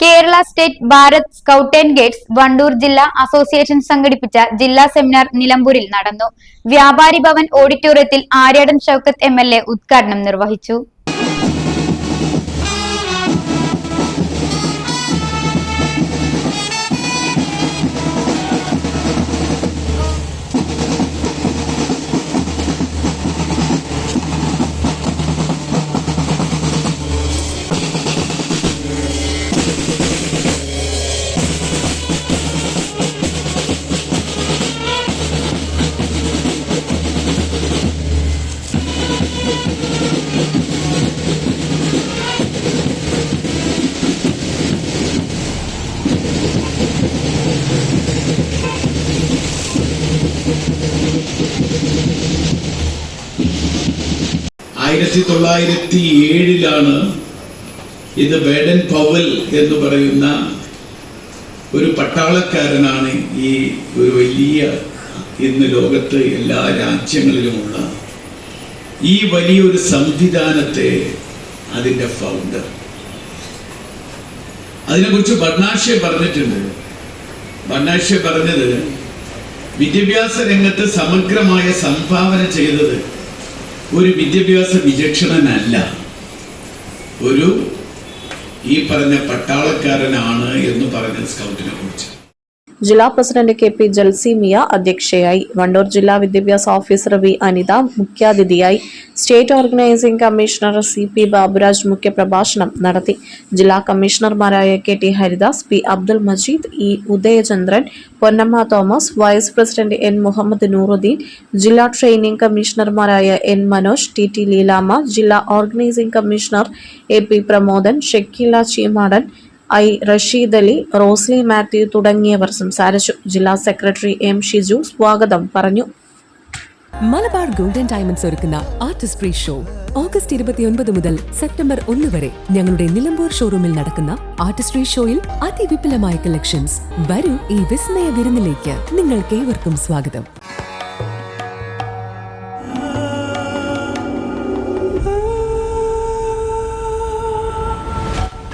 Kerala state Bharat scout and guides Wandoor ജില്ലാ association സംഘടിപ്പിച്ച ജില്ലാ സെമിനാർ നിലമ്പൂരിൽ നടന്നു. വ്യാപാരി ഭവൻ ഓഡിറ്റോറിയത്തിൽ ആര്യാടൻ ഷൌക്കത്ത് എം ഉദ്ഘാടനം നിർവഹിച്ചു. ആയിരത്തി തൊള്ളായിരത്തി ഏഴിലാണ് ഇത് ബേഡൻ പവൽ എന്ന് പറയുന്ന ഒരു പട്ടാളക്കാരനാണ് ഈ ഒരു വലിയ ഇന്ന് ലോകത്ത് എല്ലാ രാജ്യങ്ങളിലുമുള്ള ഈ വലിയൊരു സംവിധാനത്തെ അതിന്റെ ഫൗണ്ടർ അതിനെക്കുറിച്ച് ബർണാഷെ പറഞ്ഞിട്ടുണ്ട്. ബർണാഷെ പറഞ്ഞത് വിദ്യാഭ്യാസ രംഗത്ത് സമഗ്രമായ സംഭാവന ചെയ്തത് ഒരു വിദ്യാഭ്യാസ വിചക്ഷണനല്ല. ഒരു ഈ പറഞ്ഞ പട്ടാളക്കാരനാണ് എന്ന് പറഞ്ഞ സ്കൗട്ടിനെ കുറിച്ച്. ജില്ലാ പ്രസിഡന്റ് കെ പി ജൽസിമിയ അധ്യക്ഷയായി. വണ്ടൂർ ജില്ലാ വിദ്യാഭ്യാസ ഓഫീസർ വി അനിത മുഖ്യാതിഥിയായി. State organising commissioner C P Baburaj മുഖ്യപ്രഭാഷണം നടത്തി. ജില്ലാ കമ്മീഷണർമാരായ K T Haridas P Abdul Majeed E Udayachandran Ponnamma Thomas vice president N Muhammad Nooruddeen ജില്ലാ ട്രെയിനിംഗ് കമ്മീഷണർമാരായ N Manoj T T Leelamma ജില്ലാ organising commissioner A P Pramodan Shakeela Cheemadan I Rasheed Ali Rosli Mathew തുടങ്ങിയവർ സംസാരിച്ചു. ജില്ലാ secretary M Shiju സ്വാഗതം പറഞ്ഞു. Malabar golden diamonds ഒരുക്കുന്ന artist free show. August ഇരുപത്തിയൊൻപത് മുതൽ സെപ്റ്റംബർ ഒന്ന് വരെ ഞങ്ങളുടെ നിലമ്പൂർ ഷോറൂമിൽ നടക്കുന്ന ആർട്ടിസ്റ്റ് ഫ്രീ ഷോയിൽ അതിവിപുലമായ കളക്ഷൻസ്. വരൂ ഈ വിസ്മയ വിരുന്നിലേക്ക്. നിങ്ങൾക്ക് ഏവർക്കും സ്വാഗതം.